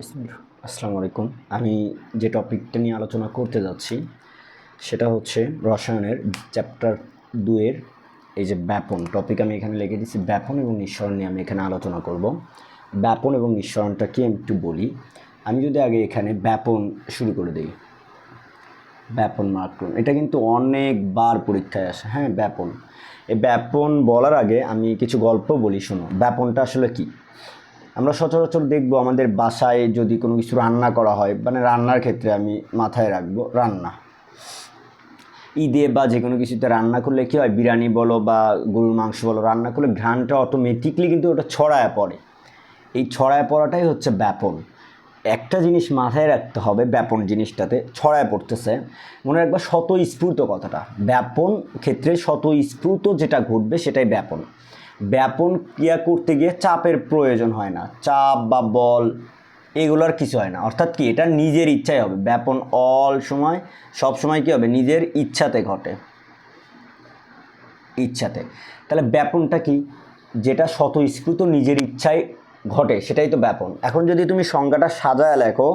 আসসালামু আলাইকুম। আমি যে টপিকটা নিয়ে আলোচনা করতে যাচ্ছি, সেটা হচ্ছে রসায়নের চ্যাপ্টার দুয়ের এই যে ব্যাপন। টপিক আমি এখানে লিখে দিচ্ছি, ব্যাপন এবং নিঃসরণ নিয়ে আমি এখানে আলোচনা করব। ব্যাপন এবং নিঃসরণটা কি আমি একটু বলি। আমি যদি আগে এখানে ব্যাপন শুরু করে দিই। ব্যাপন মার্কন এটা কিন্তু অনেকবার পরীক্ষায় আসে। হ্যাঁ ব্যাপন। এই ব্যাপন বলার আগে আমি কিছু গল্প বলি, শোনো। ব্যাপনটা আসলে কি? আমরা সচরাচর দেখব আমাদের বাসায় যদি কোনো কিছু রান্না করা হয় মানে রান্নার ক্ষেত্রে আমি মাথায় রাখব রান্না। ঈদে বা যে কোনো কিছুতে রান্না করলে কী হয়, বিরিয়ানি বলো বা গরুর মাংস বলো, রান্না করলে ঘ্রাণটা অটোমেটিকলি কিন্তু ওটা ছড়ায় পড়ে। এই ছড়ায় পড়াটাই হচ্ছে ব্যাপন। একটা জিনিস মাথায় রাখতে হবে ব্যাপন জিনিসটাতে, ছড়ায় পড়তেছে। মনে রাখবা স্বতঃস্ফূর্ত কথাটা। ব্যাপন ক্ষেত্রে স্বতঃস্ফূর্ত যেটা ঘটবে সেটাই ব্যাপন। ব্যাপন ক্রিয়া করতে গিয়ে চাপের প্রয়োজন হয় না। চাপ বা বল এগুলোর কিছু হয় না। অর্থাৎ কি? এটা নিজের ইচ্ছাই হবে। ব্যাপন অল সময়, সব সময় কি হবে? নিজের ইচ্ছাতে ঘটে। ইচ্ছাতে। তাহলে ব্যাপনটা কি? যেটা স্বতঃস্ফূর্ত নিজের ইচ্ছায় ঘটে, সেটাই তো ব্যাপন। এখন যদি তুমি সংজ্ঞাটা সাজায় লেখো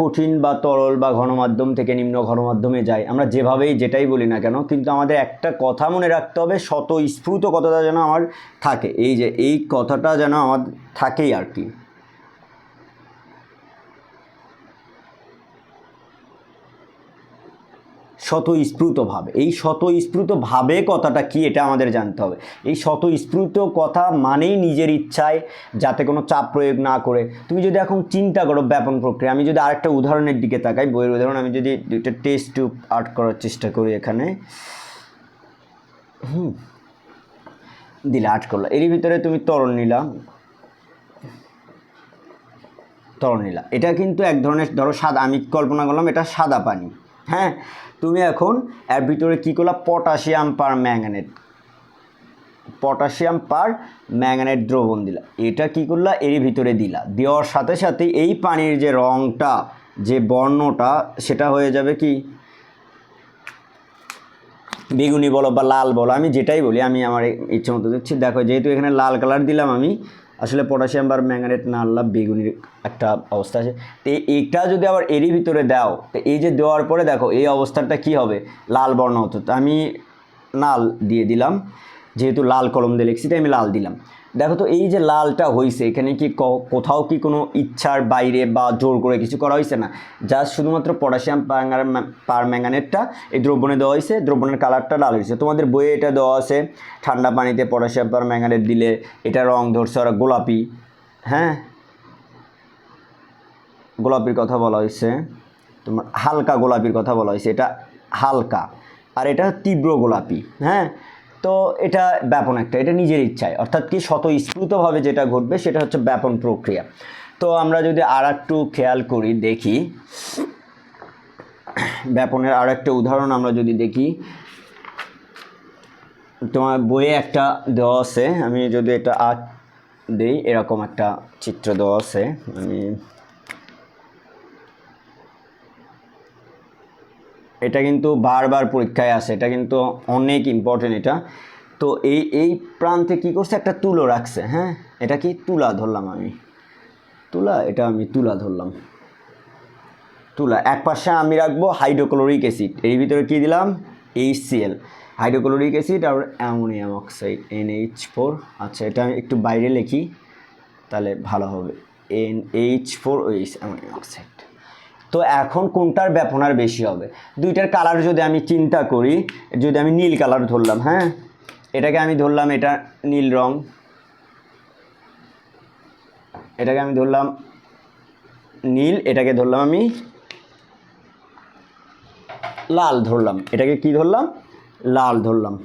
কঠিন বা তরল বা ঘনমাধ্যম থেকে নিম্ন ঘনমাধ্যমে যায় আমরা যেভাবেই যেটাই বলি না কেন, কিন্তু আমাদের একটা কথা মনে রাখতে হবে, স্বতঃস্ফূর্ত কথাটা যেন আমার থাকে। এই যে, এই কথাটা যেন আমার থাকেই আর কি। স্বতঃস্ফূর্তভাবে এই স্বতঃস্ফূর্তভাবে কথাটা কি এটা আমাদের জানতে হবে। এই স্বতঃস্ফূর্ত কথা মানেই নিজের ইচ্ছায় যাতে কোনো চাপ প্রয়োগ না করে। তুমি যদি এখন চিন্তা করো ব্যাপন প্রক্রিয়া, আমি যদি আরেকটা উদাহরণের দিকে তাকাই, বইয়ের উদাহরণ, আমি যদি দুইটা টেস্ট টিউব আর্ট করার চেষ্টা করি এখানে। হুম, দিলে আর্ট করল। এরই ভিতরে তুমি তরল নিলা। তরল নিলা। এটা কিন্তু এক ধরনের, ধরো সাদা, আমি কল্পনা করলাম এটা সাদা পানি। হ্যাঁ তুমি এখন এর ভিতরে কী করলা? Potassium per manganate potassium per manganate দ্রবণ দিলা। এটা কি করলা? এরই ভিতরে দিলা। দেওয়ার সাথে সাথে এই পানির যে রঙটা যে বর্ণটা, সেটা হয়ে যাবে কি? বেগুনি বলো বা লাল বলো, আমি যেটাই বলি, আমি আমার ইচ্ছে মতো দিচ্ছি দেখো, যেহেতু এখানে লাল কালার দিলাম আমি আসলে পটাশিয়াম বা ম্যাঙ্গানেট না আনলাম বেগুনির একটা অবস্থা আছে। তো এ- এইটা যদি আবার এরই ভিতরে দাও, তো এই যে দেওয়ার পরে দেখো, এই অবস্থাটা কি হবে? লাল বর্ণ হতো। তো আমি নাল দিয়ে দিলাম। যেহেতু লাল কলম দিয়ে লিখছি, তাই আমি লাল দিলাম। দেখো তো, এই যে লালটা হয়েছে এখানে কি কোথাও কি কোনো ইচ্ছার বাইরে বা জোর করে কিছু করা হয়েছে না? জাস্ট শুধুমাত্র পটাশিয়াম পার ম্যাঙ্গানেটটা এই দ্রবণে দেওয়া হয়েছে দ্রবণের কালারটা লাল হয়েছে তোমাদের বইয়ে এটা দেওয়া আছে, ঠান্ডা পানিতে পটাশিয়াম পার ম্যাঙ্গানেট দিলে এটা রং ধরছে ওরা গোলাপি। হ্যাঁ? গোলাপির কথা বলা হয়েছে তোমার হালকা গোলাপির কথা বলা হয়েছে এটা হালকা। আর এটা তীব্র গোলাপি হ্যাঁ? তো এটা ব্যাপন একটা, এটা নিজের ইচ্ছায়। অর্থাৎ কি স্বতঃস্ফূর্তভাবে যেটা ঘটবে সেটা হচ্ছে ব্যাপন প্রক্রিয়া। তো আমরা যদি আর একটু খেয়াল করি, দেখি। ব্যাপনের আর একটা উদাহরণ আমরা যদি দেখি। তোমার বইয়ে একটা দেওয়া আছে, আমি যদি এটা আর্ট দিই, এরকম একটা চিত্র দেওয়া আছে। আমি এটা কিন্তু বারবার পরীক্ষায় আসে, এটা কিন্তু অনেক ইম্পর্টেন্ট এটা। তো এই এই প্রান্তে কি করছে? একটা তুলো রাখছে হ্যাঁ? এটা কি? তুলা ধরলাম আমি। তুলা? এটা আমি তুলা ধরলাম। তুলা, এক পাশে আমি রাখব হাইড্রোক্লোরিক অ্যাসিড এর ভিতরে কি দিলাম? এইচ সিএল হাইড্রোক্লোরিক অ্যাসিড আর অ্যামোনিয়াম অক্সাইড এনএইচ ফোর আচ্ছা এটা আমি একটু বাইরে লিখি, তাহলে ভালো হবে। N H four OH ammonium oxide তো এখন কোনটার ব্যাপনার বেশি হবে? দুইটার কালার যদি আমি চিন্তা করি, যদি আমি নীল কালার ধরলাম হ্যাঁ? এটাকে আমি ধরলাম, এটা নীল রং। এটাকে আমি ধরলাম নীল, এটাকে ধরলাম আমি লাল ধরলাম। এটাকে কি ধরলাম? লাল ধরলাম।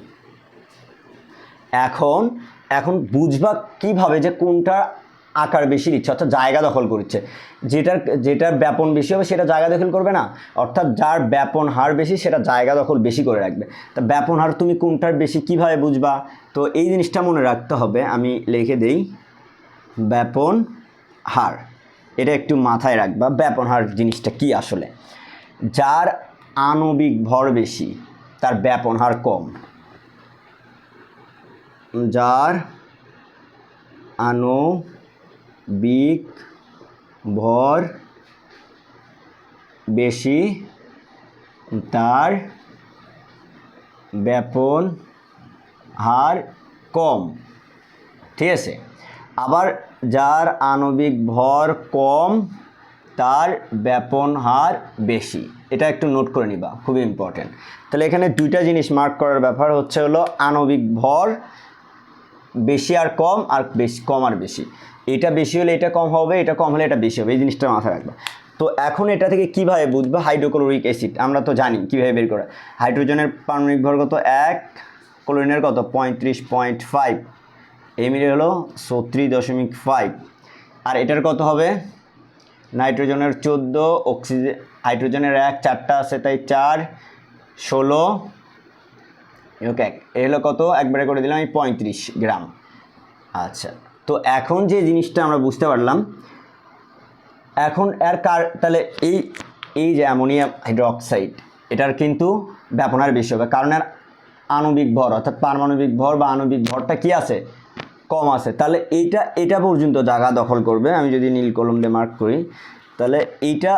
এখন এখন বুঝবা কীভাবে যে কোনটা আকার বেশি দিচ্ছে, অর্থাৎ জায়গা দখল করছে। যেটার যেটার ব্যাপন বেশি হবে সেটা জায়গা দখল করবে না, অর্থাৎ যার ব্যাপন হার বেশি সেটা জায়গা দখল বেশি করে রাখবে। তা ব্যাপন হার তুমি কোনটার বেশি কীভাবে বুঝবা? তো এই জিনিসটা মনে রাখতে হবে, আমি লিখে দেই, ব্যাপন হার। এটা একটু মাথায় রাখবা, ব্যাপন হার জিনিসটা কি আসলে? যার আণবিক ভর বেশি, তার ব্যাপন হার কম। যার আণবিক ভর, বেশি, তার, ব্যাপন, হার, কম। ঠিক আছে? আবার যার আণবিক ভর কম, তার ব্যাপন, হার বেশি। এটা একটু নোট করে নিবা খুবই ইম্পর্টেন্ট তাহলে এখানে দুইটা জিনিস মার্ক করার ব্যাপার হচ্ছে হলো আণবিক ভর বেশি আর কম, আর বেশি কম আর বেশি। এটা বেশি হলে এটা কম হবে, এটা কম হলে এটা বেশি হবে, এই জিনিসটা মাথায় রাখবে। তো এখন এটা থেকে কীভাবে বুঝব? হাইড্রোক্লোরিক অ্যাসিড, আমরা তো জানি কীভাবে বের করা। হাইড্রোজেনের পারমাণবিক ভর কত? এক, ক্লোরিনের কত? পঁয়ত্রিশ পয়েন্ট ফাইভ। এই মিলে হলো ছত্রিশ দশমিক ফাইভ। আর এটার কত হবে? নাইট্রোজেনের চোদ্দ অক্সিজেন হাইড্রোজেনের এক, চারটা আছে তাই চার, ষোলো ওকে এ হলো কত? একবারে করে দিলাম এই পঁয়ত্রিশ গ্রাম। আচ্ছা। তো এখন যে জিনিসটা আমরা বুঝতে পারলাম, এখন এর কার, তাহলে এই এই যে অ্যামোনিয়াম হাইড্রোক্সাইড, এটার কিন্তু ব্যাপনার বেশি হবে, কারণ এর আণবিক ভর, অর্থাৎ পারমাণবিক ভর বা আণবিক ভরটা কি আছে? কম আছে। তাহলে এইটা এটা পর্যন্ত জায়গা দখল করবে, আমি যদি নীল কলম দিয়ে মার্ক করি, তাহলে এইটা,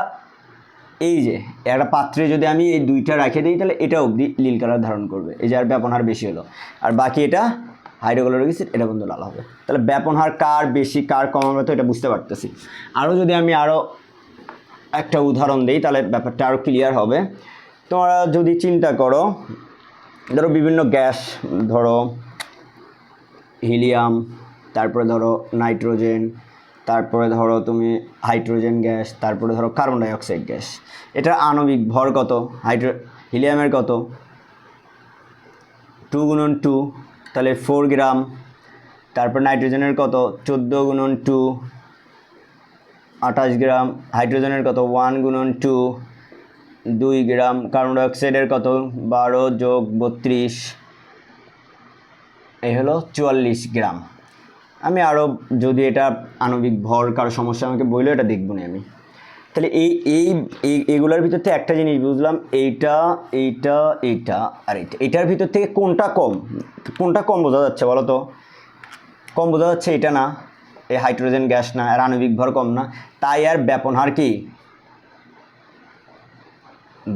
এই যে, একটা পাত্রে যদি আমি এই দুইটা রেখে দিই, তাহলে এটা অবধি নীল কালার ধারণ করবে, এই যে আর ব্যাপন হার বেশি হলো। আর বাকি এটা হাইড্রোক্লোরিক অ্যাসিড, এটা বন্ধু লাল হবে। তাহলে ব্যাপন হার কার বেশি, কার কম আমরা তো এটা বুঝতে পারতেছি। আরও যদি আমি আরও একটা উদাহরণ দিই, তাহলে ব্যাপারটা আরও ক্লিয়ার হবে। তোমরা যদি চিন্তা করো, ধরো বিভিন্ন গ্যাস, ধরো হিলিয়াম, তারপরে ধরো নাইট্রোজেন, তারপরে ধরো তুমি হাইড্রোজেন গ্যাস, তারপরে ধরো কার্বন ডাইঅক্সাইড গ্যাস। এটার আণবিক ভর কত? হাইড্রো হিলিয়ামের কত? টু গুণন টু তাহলে ফোর গ্রাম তারপর নাইট্রোজেনের কত? চোদ্দ গুণন টু আঠাশ গ্রাম হাইড্রোজেনের কত? ওয়ান গুণন টু দুই গ্রাম কার্বন ডাইঅক্সাইডের কত? বারো যোগ বত্রিশ, এই হলো চুয়াল্লিশ গ্রাম আমি আরও যদি এটা আণবিক ভর, কারও সমস্যা, আমাকে বলল এটা দেখব না আমি। তাহলে এই এই এইগুলোর ভিতর থেকে একটা জিনিস বুঝলাম, এইটা এইটা এইটা, আর এইটা। এটার ভিতর থেকে কোনটা কম? কোনটা কম বোঝা যাচ্ছে বলো তো? কম বোঝা যাচ্ছে এটা না, এই হাইড্রোজেন গ্যাস না, আর আণবিক ভর কম না। তাই আর ব্যাপন হার কি?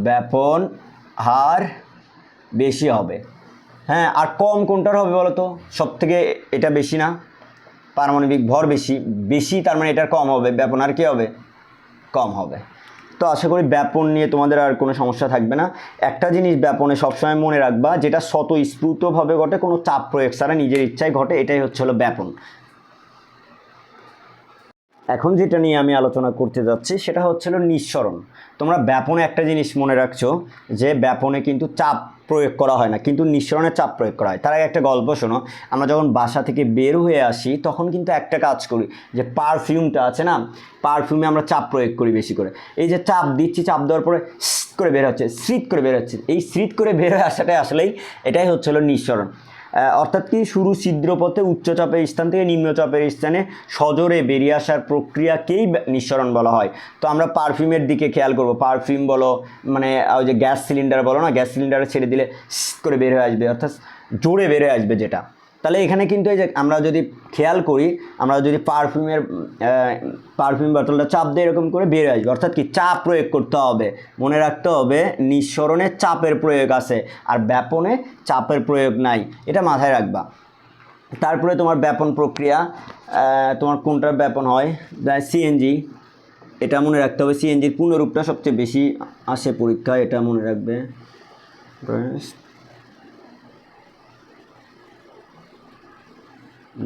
ব্যাপন হার বেশি হবে। হ্যাঁ আর কম কোনটার হবে বলো তো? সব থেকে এটা বেশি না? পারমাণবিক ভর বেশি বেশি তার মানে এটার কম হবে। ব্যাপন আর কী হবে? কম হবে। তো আশা করি ব্যাপন নিয়ে তোমাদের আর কোনো সমস্যা থাকবে না। একটা জিনিস ব্যাপনে সবসময় মনে রাখবা, যেটা স্বতঃস্ফূর্তভাবে ঘটে, কোনো চাপ প্রয়োগ ছাড়া নিজের ইচ্ছায় ঘটে, এটাই হচ্ছে হলো ব্যাপন। এখন যেটা নিয়ে আমি আলোচনা করতে যাচ্ছি, সেটা হচ্ছিল নিঃসরণ। তোমরা ব্যাপনে একটা জিনিস মনে রাখছো, যে ব্যাপনে কিন্তু চাপ প্রয়োগ করা হয় না, কিন্তু নিঃসরণের চাপ প্রয়োগ করা হয়। তার আগে একটা গল্প শোনো। আমরা যখন বাসা থেকে বের হয়ে আসি, তখন কিন্তু একটা কাজ করি, যে পারফিউমটা আছে না পারফিউমে আমরা চাপ প্রয়োগ করি বেশি করে। এই যে চাপ দিচ্ছি, চাপ দেওয়ার পরে করে বের হচ্ছে স্মৃত করে বের হচ্ছে। এই স্মৃত করে বের হয়ে আসাটাই আসলেই, এটাই হচ্ছে হলো নিঃসরণ। অর্থাৎ কি? শুরু ছিদ্রপথে উচ্চচাপের স্থান থেকে নিম্নচাপের স্থানে সজোরে বেরিয়ে আসার প্রক্রিয়াকেই নিঃসরণ বলা হয়। তো আমরা পারফিউমের দিকে খেয়াল করব। পারফিউম বলো মানে ওই যে গ্যাস সিলিন্ডার বলো না, গ্যাস সিলিন্ডারে ছেড়ে দিলে করে বের হয়ে আসবে, অর্থাৎ জোরে বের হয়ে আসবে যেটা। তাহলে এখানে কিন্তু এই যে আমরা যদি খেয়াল করি, আমরা যদি পারফিউমের পারফিউম বোতলটা চাপ দিয়ে এরকম করে বের আসবে। অর্থাৎ কি? চাপ প্রয়োগ করতে হবে। মনে রাখতে হবে, নিঃসরণে চাপের প্রয়োগ আছে, আর ব্যাপনে চাপের প্রয়োগ নাই। এটা মাথায় রাখবা। তারপরে তোমার ব্যাপন প্রক্রিয়া তোমার কোনটার ব্যাপন হয়? সিএনজি এটা মনে রাখতে হবে সিএনজির পূর্ণরূপটা সবচেয়ে বেশি আসে পরীক্ষায়, এটা মনে রাখবে।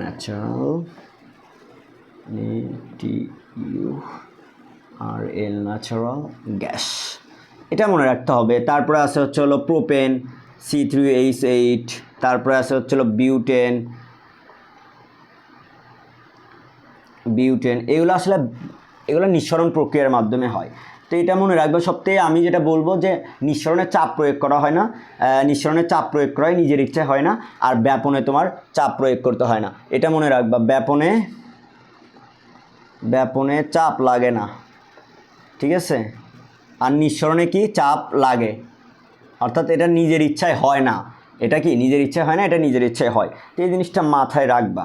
ন্যাচারাল আর এল ন্যাচারাল গ্যাস এটা মনে রাখতে হবে। তারপরে আছে হচ্ছে হলো propane C three H eight তারপরে আছে হচ্ছে হলো বিউটেন বিউটেন এগুলো আসলে, এগুলো নিঃসরণ প্রক্রিয়ার মাধ্যমে হয়। তো এটা মনে রাখবে সবথেকে আমি যেটা বলব যে নিঃসরণের চাপ প্রয়োগ করা হয় না আহ, নিঃসরণের চাপ প্রয়োগ করা হয় নিজের ইচ্ছায় হয় না আর ব্যাপনে তোমার চাপ প্রয়োগ করতে হয় না। এটা মনে রাখবা ব্যাপনে ব্যাপনে চাপ লাগে না ঠিক আছে? আর নিঃসরণে কি? চাপ লাগে। অর্থাৎ এটা নিজের ইচ্ছায় হয় না। এটা কি? নিজের ইচ্ছায় হয় না এটা নিজের ইচ্ছায় হয়। তো এই জিনিসটা মাথায় রাখবা।